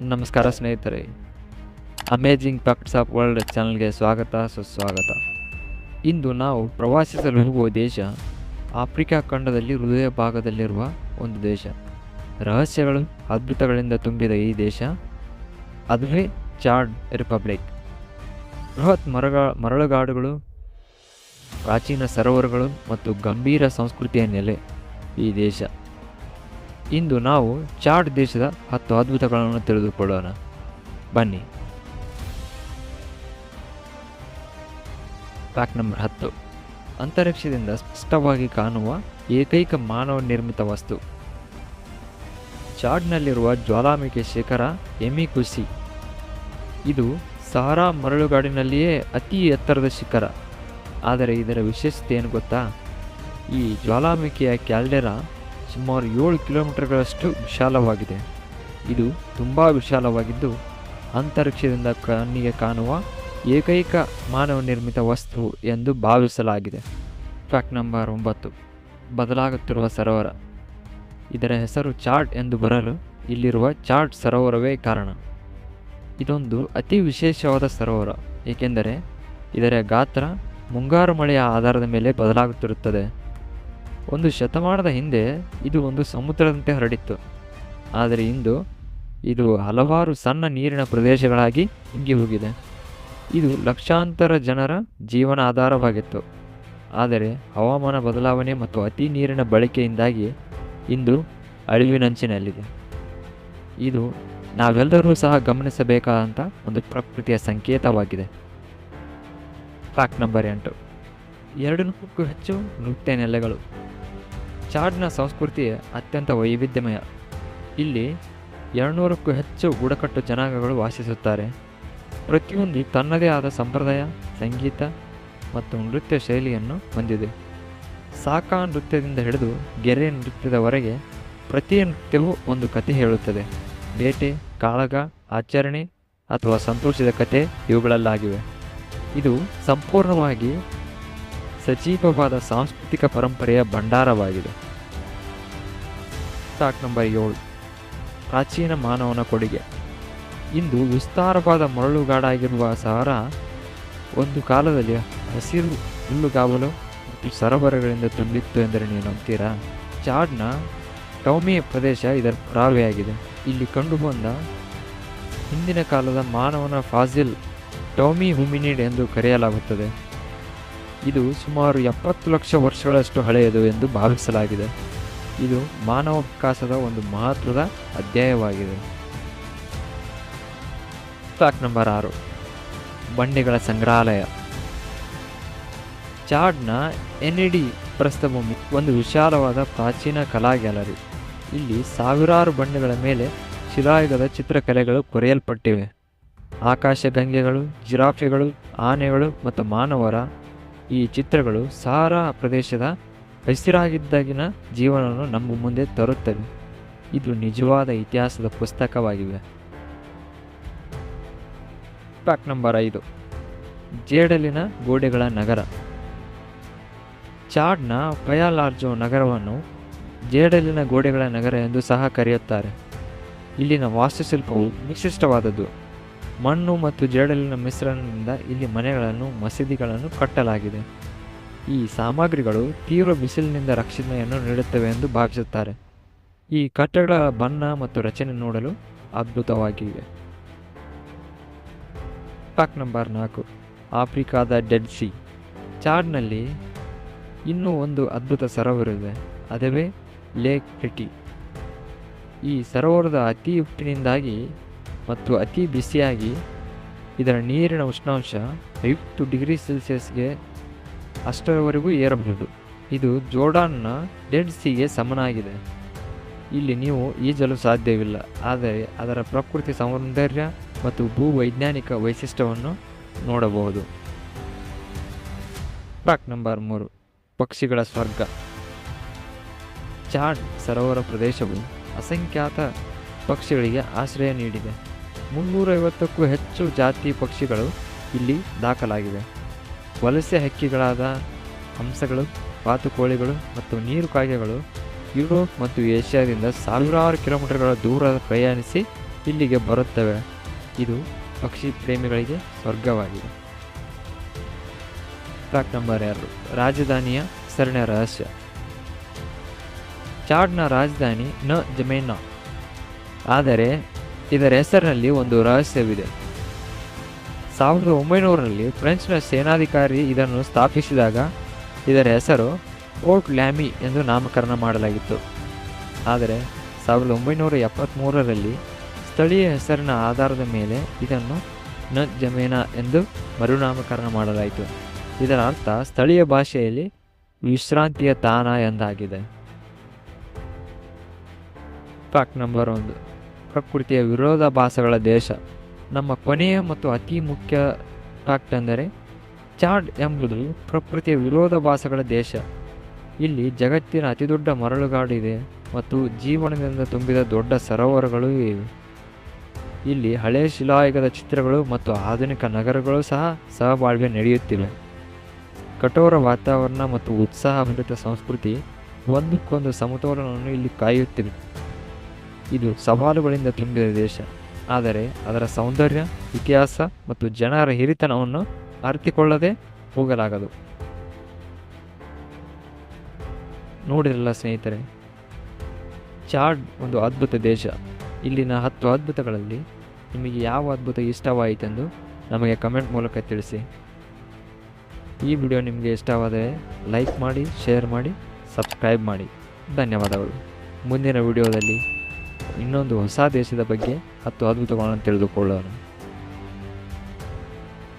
ನಮಸ್ಕಾರ ಸ್ನೇಹಿತರೆ. Amazing facts of world ಚಾನಲ್ಗೆ ಸ್ವಾಗತ, ಸುಸ್ವಾಗತ. ಇಂದು ನಾವು ಪ್ರವಾಸಿಸಲು ಹೋಗುವ ದೇಶ ಆಫ್ರಿಕಾ ಖಂಡದಲ್ಲಿ ಹೃದಯ ಭಾಗದಲ್ಲಿರುವ ಒಂದು ದೇಶ. ರಹಸ್ಯಗಳು, ಅದ್ಭುತಗಳಿಂದ ತುಂಬಿದ ಈ ದೇಶ, ಅದುವೇ ಚಾಡ್ ರಿಪಬ್ಲಿಕ್. ಬೃಹತ್ ಮರಗ, ಮರಳುಗಾಡುಗಳು, ಪ್ರಾಚೀನ ಸರೋವರಗಳು ಮತ್ತು ಗಂಭೀರ ಸಂಸ್ಕೃತಿಯ ನೆಲೆ ಈ ದೇಶ. ಇಂದು ನಾವು ಚಾಡ್ ದೇಶದ ಹತ್ತು ಅದ್ಭುತಗಳನ್ನು ತಿಳಿದುಕೊಳ್ಳೋಣ. ಬನ್ನಿ. ಪ್ಯಾಕ್ ನಂಬರ್ ಹತ್ತು. ಅಂತರಿಕ್ಷದಿಂದ ಸ್ಪಷ್ಟವಾಗಿ ಕಾಣುವ ಏಕೈಕ ಮಾನವ ನಿರ್ಮಿತ ವಸ್ತು. ಚಾಡ್ನಲ್ಲಿರುವ ಜ್ವಾಲಾಮುಖಿ ಶಿಖರ ಎಮಿಕುಸಿ. ಇದು ಸಾರಾ ಮರಳುಗಾಡಿನಲ್ಲಿಯೇ ಅತಿ ಎತ್ತರದ ಶಿಖರ. ಆದರೆ ಇದರ ವಿಶೇಷತೆ ಏನು ಗೊತ್ತಾ? ಈ ಜ್ವಾಲಾಮುಖಿಯ ಕ್ಯಾಲ್ಡೆರಾ ಸುಮಾರು ಏಳು ಕಿಲೋಮೀಟರ್ಗಳಷ್ಟು ವಿಶಾಲವಾಗಿದೆ. ಇದು ತುಂಬ ವಿಶಾಲವಾಗಿದ್ದು, ಅಂತರಿಕ್ಷದಿಂದ ಕಣ್ಣಿಗೆ ಕಾಣುವ ಏಕೈಕ ಮಾನವ ನಿರ್ಮಿತ ವಸ್ತು ಎಂದು ಭಾವಿಸಲಾಗಿದೆ. ಫ್ಯಾಕ್ಟ್ ನಂಬರ್ ಒಂಬತ್ತು, ಬದಲಾಗುತ್ತಿರುವ ಸರೋವರ. ಇದರ ಹೆಸರು ಚಾಟ್ ಎಂದು ಬರಲು ಇಲ್ಲಿರುವ ಚಾಟ್ ಸರೋವರವೇ ಕಾರಣ. ಇದೊಂದು ಅತಿ ವಿಶೇಷವಾದ ಸರೋವರ, ಏಕೆಂದರೆ ಇದರ ಗಾತ್ರ ಮುಂಗಾರು ಮಳೆಯ ಆಧಾರದ ಮೇಲೆ ಬದಲಾಗುತ್ತಿರುತ್ತದೆ. ಒಂದು ಶತಮಾನದ ಹಿಂದೆ ಇದು ಒಂದು ಸಮುದ್ರದಂತೆ ಹರಡಿತ್ತು. ಆದರೆ ಇಂದು ಇದು ಹಲವಾರು ಸಣ್ಣ ನೀರಿನ ಪ್ರದೇಶಗಳಾಗಿ ಇಂಗಿ ಹೋಗಿದೆ. ಇದು ಲಕ್ಷಾಂತರ ಜನರ ಜೀವನ ಆಧಾರವಾಗಿತ್ತು. ಆದರೆ ಹವಾಮಾನ ಬದಲಾವಣೆ ಮತ್ತು ಅತಿ ನೀರಿನ ಬಳಕೆಯಿಂದಾಗಿ ಇಂದು ಅಳಿವಿನಂಚಿನಲ್ಲಿದೆ. ಇದು ನಾವೆಲ್ಲರೂ ಸಹ ಗಮನಿಸಬೇಕಾದಂಥ ಒಂದು ಪ್ರಕೃತಿಯ ಸಂಕೇತವಾಗಿದೆ. ಫ್ಯಾಕ್ಟ್ ನಂಬರ್ ಎಂಟು. ಎರಡು ನೂರಕ್ಕೂ ಹೆಚ್ಚು ನೃತ್ಯ ನೆಲೆಗಳು. ಚಾಡ್ನ ಸಂಸ್ಕೃತಿ ಅತ್ಯಂತ ವೈವಿಧ್ಯಮಯ. ಇಲ್ಲಿ ಎರಡುನೂರಕ್ಕೂ ಹೆಚ್ಚು ಬುಡಕಟ್ಟು ಜನಾಂಗಗಳು ವಾಸಿಸುತ್ತಾರೆ. ಪ್ರತಿಯೊಂದು ತನ್ನದೇ ಆದ ಸಂಪ್ರದಾಯ, ಸಂಗೀತ ಮತ್ತು ನೃತ್ಯ ಶೈಲಿಯನ್ನು ಹೊಂದಿದೆ. ಸಾಕಾ ನೃತ್ಯದಿಂದ ಹಿಡಿದು ಗೆರೆ ನೃತ್ಯದವರೆಗೆ ಪ್ರತಿ ನೃತ್ಯವೂ ಒಂದು ಕಥೆ ಹೇಳುತ್ತದೆ. ಬೇಟೆ, ಕಾಳಗ, ಆಚರಣೆ ಅಥವಾ ಸಂತೋಷದ ಕತೆ ಇವುಗಳಲ್ಲಾಗಿವೆ. ಇದು ಸಂಪೂರ್ಣವಾಗಿ ಸಜೀವವಾದ ಸಾಂಸ್ಕೃತಿಕ ಪರಂಪರೆಯ ಭಂಡಾರವಾಗಿದೆ. ಸ್ಟಾಕ್ ನಂಬರ್ ಏಳು. ಪ್ರಾಚೀನ ಮಾನವನ ಕೊಡುಗೆ. ಇಂದು ವಿಸ್ತಾರವಾದ ಮರಳುಗಾಡಾಗಿರುವ ಸಹರ ಒಂದು ಕಾಲದಲ್ಲಿ ಹಸಿರು ಹುಲ್ಲುಗಾವಲು ಮತ್ತು ಸರೋವರಗಳಿಂದ ತುಂಬಿತ್ತು ಎಂದರೆ ನೀವು ನಂಬ್ತೀರಾ? ಚಾಡ್ನ ಟೌಮಿ ಪ್ರದೇಶ ಇದರ ಪುರಾವೆಯಾಗಿದೆ ಇಲ್ಲಿ ಕಂಡುಬಂದ ಹಿಂದಿನ ಕಾಲದ ಮಾನವನ ಫಾಸಿಲ್ ಟೌಮಿ ಹುಮಿನಿಡ್ ಎಂದು ಕರೆಯಲಾಗುತ್ತದೆ. ಇದು ಸುಮಾರು ಎಪ್ಪತ್ತು ಲಕ್ಷ ವರ್ಷಗಳಷ್ಟು ಹಳೆಯದು ಎಂದು ಭಾವಿಸಲಾಗಿದೆ. ಇದು ಮಾನವ ವಿಕಾಸದ ಒಂದು ಮಹತ್ವದ ಅಧ್ಯಾಯವಾಗಿದೆ. ಫ್ಯಾಕ್ಟ್ ನಂಬರ್ ಆರು. ಬಂಡೆಗಳ ಸಂಗ್ರಹಾಲಯ. ಚಾಡ್ನ ಎನ್ಇಡಿ ಪ್ರಸ್ಥಭೂಮಿ, ಒಂದು ವಿಶಾಲವಾದ ಪ್ರಾಚೀನ ಕಲಾ ಗ್ಯಾಲರಿ. ಇಲ್ಲಿ ಸಾವಿರಾರು ಬಂಡೆಗಳ ಮೇಲೆ ಶಿಲಾಯುಗದ ಚಿತ್ರಕಲೆಗಳು ಕೊರೆಯಲ್ಪಟ್ಟಿವೆ. ಆಕಾಶಗಂಗೆಗಳು, ಜಿರಾಫೆಗಳು, ಆನೆಗಳು ಮತ್ತು ಮಾನವರ ಈ ಚಿತ್ರಗಳು ಸಾರಾ ಪ್ರದೇಶದ ಹಸಿರಾಗಿದ್ದಾಗಿನ ಜೀವನವನ್ನು ನಮ್ಮ ಮುಂದೆ ತರುತ್ತವೆ. ಇದು ನಿಜವಾದ ಇತಿಹಾಸದ ಪುಸ್ತಕವಾಗಿವೆ. ಪ್ಯಾಕ್ ನಂಬರ್ ಐದು. ಜೇಡಲಿನ ಗೋಡೆಗಳ ನಗರ. ಚಾಡ್ನ ಪಯಾಲಾರ್ಜೋ ನಗರವನ್ನು ಜೇಡಲಿನ ಗೋಡೆಗಳ ನಗರ ಎಂದು ಸಹ ಕರೆಯುತ್ತಾರೆ. ಇಲ್ಲಿನ ವಾಸ್ತುಶಿಲ್ಪವು ವಿಶಿಷ್ಟವಾದದ್ದು ಮಣ್ಣು ಮತ್ತು ಜೇಡಲಿನ ಮಿಶ್ರಣದಿಂದ ಇಲ್ಲಿ ಮನೆಗಳನ್ನು, ಮಸೀದಿಗಳನ್ನು ಕಟ್ಟಲಾಗಿದೆ. ಈ ಸಾಮಗ್ರಿಗಳು ತೀವ್ರ ಬಿಸಿಲಿನಿಂದ ರಕ್ಷಣೆಯನ್ನು ನೀಡುತ್ತವೆ ಎಂದು ಭಾವಿಸುತ್ತಾರೆ. ಈ ಕಟ್ಟಡಗಳ ಬಣ್ಣ ಮತ್ತು ರಚನೆ ನೋಡಲು ಅದ್ಭುತವಾಗಿವೆ. ಫ್ಯಾಕ್ಟ್ ನಂಬರ್ ನಾಲ್ಕು. ಆಫ್ರಿಕಾದ ಡೆಡ್ ಸಿ. ಚಾಡ್ನಲ್ಲಿ ಇನ್ನೂ ಒಂದು ಅದ್ಭುತ ಸರೋವರವಿದೆ. ಅದುವೇ ಲೇಕ್ ಫಿಟಿ ಈ ಸರೋವರದ ಅತಿ ಉಪ್ಪಿನಿಂದಾಗಿ ಮತ್ತು ಅತಿ ಬಿಸಿಯಾಗಿ ಇದರ ನೀರಿನ ಉಷ್ಣಾಂಶ ಐವತ್ತು ಡಿಗ್ರಿ ಸೆಲ್ಸಿಯಸ್ಗೆ ಅಷ್ಟರವರೆಗೂ ಏರಬಹುದು. ಇದು ಜೋರ್ಡಾನ್ನ ಡೆಡ್ ಸಿಗೆ ಸಮನಾಗಿದೆ. ಇಲ್ಲಿ ನೀವು ಈಜಲು ಸಾಧ್ಯವಿಲ್ಲ. ಆದರೆ ಅದರ ಪ್ರಕೃತಿ ಸೌಂದರ್ಯ ಮತ್ತು ಭೂವೈಜ್ಞಾನಿಕ ವೈಶಿಷ್ಟ್ಯವನ್ನು ನೋಡಬಹುದು. ಟ್ರ್ಯಾಕ್ ನಂಬರ್ ಮೂರು. ಪಕ್ಷಿಗಳ ಸ್ವರ್ಗ. ಚಾಡ್ ಸರೋವರ ಪ್ರದೇಶವು ಅಸಂಖ್ಯಾತ ಪಕ್ಷಿಗಳಿಗೆ ಆಶ್ರಯ ನೀಡಿದೆ. ಮುನ್ನೂರೈವತ್ತಕ್ಕೂ ಹೆಚ್ಚು ಜಾತಿ ಪಕ್ಷಿಗಳು ಇಲ್ಲಿ ದಾಖಲಾಗಿವೆ. ವಲಸೆ ಹಕ್ಕಿಗಳಾದ ಹಂಸಗಳು, ಬಾತುಕೋಳಿಗಳು ಮತ್ತು ನೀರು ಕಾಗೆಗಳು ಯುರೋಪ್ ಮತ್ತು ಏಷ್ಯಾದಿಂದ ಸಾವಿರಾರು ಕಿಲೋಮೀಟರ್ಗಳ ದೂರ ಪ್ರಯಾಣಿಸಿ ಇಲ್ಲಿಗೆ ಬರುತ್ತವೆ. ಇದು ಪಕ್ಷಿ ಪ್ರೇಮಿಗಳಿಗೆ ಸ್ವರ್ಗವಾಗಿದೆ. ಫ್ಯಾಕ್ಟ್ ನಂಬರ್ ಎರಡು. ರಾಜಧಾನಿಯ ಸರಣ್ಯ ರಹಸ್ಯ. ಚಾಡ್ನ ರಾಜಧಾನಿ ನ ಜಮೇನಾ. ಆದರೆ ಇದರ ಹೆಸರಿನಲ್ಲಿ ಒಂದು ರಹಸ್ಯವಿದೆ. ಸಾವಿರದ ಒಂಬೈನೂರರಲ್ಲಿ ಫ್ರೆಂಚ್ನ ಸೇನಾಧಿಕಾರಿ ಇದನ್ನು ಸ್ಥಾಪಿಸಿದಾಗ ಇದರ ಹೆಸರು ಪೋರ್ಟ್ ಲ್ಯಾಮಿ ಎಂದು ನಾಮಕರಣ ಮಾಡಲಾಗಿತ್ತು. ಆದರೆ ಸಾವಿರದ ಒಂಬೈನೂರ ಎಪ್ಪತ್ತ್ಮೂರರಲ್ಲಿ ಸ್ಥಳೀಯ ಹೆಸರಿನ ಆಧಾರದ ಮೇಲೆ ಇದನ್ನು ನ ಜಮೇನಾ ಎಂದು ಮರುನಾಮಕರಣ ಮಾಡಲಾಯಿತು. ಇದರ ಅರ್ಥ ಸ್ಥಳೀಯ ಭಾಷೆಯಲ್ಲಿ ವಿಶ್ರಾಂತಿಯ ತಾಣ ಎಂದಾಗಿದೆ. ಫ್ಯಾಕ್ಟ್ ನಂಬರ್ ಒಂದು. ಪ್ರಕೃತಿಯ ವಿರೋಧಾಭಾಸಗಳ ದೇಶ. ನಮ್ಮ ಕೊನೆಯ ಮತ್ತು ಅತಿ ಮುಖ್ಯ ಫ್ಯಾಕ್ಟ್ ಅಂದರೆ, ಚಾಡ್ ಎಂಬುದು ಪ್ರಕೃತಿಯ ವಿರೋಧಾಭಾಸಗಳ ದೇಶ. ಇಲ್ಲಿ ಜಗತ್ತಿನ ಅತಿದೊಡ್ಡ ಮರಳುಗಾಡು ಇದೆ ಮತ್ತು ಜೀವನದಿಂದ ತುಂಬಿದ ದೊಡ್ಡ ಸರೋವರಗಳು ಇವೆ. ಇಲ್ಲಿ ಹಳೆಯ ಶಿಲಾಯುಗದ ಚಿತ್ರಗಳು ಮತ್ತು ಆಧುನಿಕ ನಗರಗಳು ಸಹ ಸಹಬಾಳ್ವೆ ನಡೆಯುತ್ತಿವೆ. ಕಠೋರ ವಾತಾವರಣ ಮತ್ತು ಉತ್ಸಾಹಭರಿತ ಸಂಸ್ಕೃತಿ ಒಂದಕ್ಕೊಂದು ಸಮತೋಲನವನ್ನು ಇಲ್ಲಿ ಕಾಯುತ್ತಿವೆ. ಇದು ಸವಾಲುಗಳಿಂದ ತುಂಬಿದ ದೇಶ. ಆದರೆ ಅದರ ಸೌಂದರ್ಯ, ಇತಿಹಾಸ ಮತ್ತು ಜನರ ಹಿರಿತನವನ್ನು ಅರಿತುಕೊಳ್ಳದೆ ಹೋಗಲಾಗದು. ನೋಡಿರಲ್ಲ ಸ್ನೇಹಿತರೆ, ಚಾಡ್ ಒಂದು ಅದ್ಭುತ ದೇಶ. ಇಲ್ಲಿನ ಹತ್ತು ಅದ್ಭುತಗಳಲ್ಲಿ ನಿಮಗೆ ಯಾವ ಅದ್ಭುತ ಇಷ್ಟವಾಯಿತೆಂದು ನಮಗೆ ಕಮೆಂಟ್ ಮೂಲಕ ತಿಳಿಸಿ. ಈ ವಿಡಿಯೋ ನಿಮಗೆ ಇಷ್ಟವಾದರೆ ಲೈಕ್ ಮಾಡಿ, ಶೇರ್ ಮಾಡಿ, ಸಬ್ಸ್ಕ್ರೈಬ್ ಮಾಡಿ. ಧನ್ಯವಾದಗಳು. ಮುಂದಿನ ವಿಡಿಯೋದಲ್ಲಿ ಇನ್ನೊಂದು ಹೊಸ ದೇಶದ ಬಗ್ಗೆ ಹತ್ತು ಅದ್ಭುತಗಳನ್ನು ತಿಳಿದುಕೊಳ್ಳೋಣ.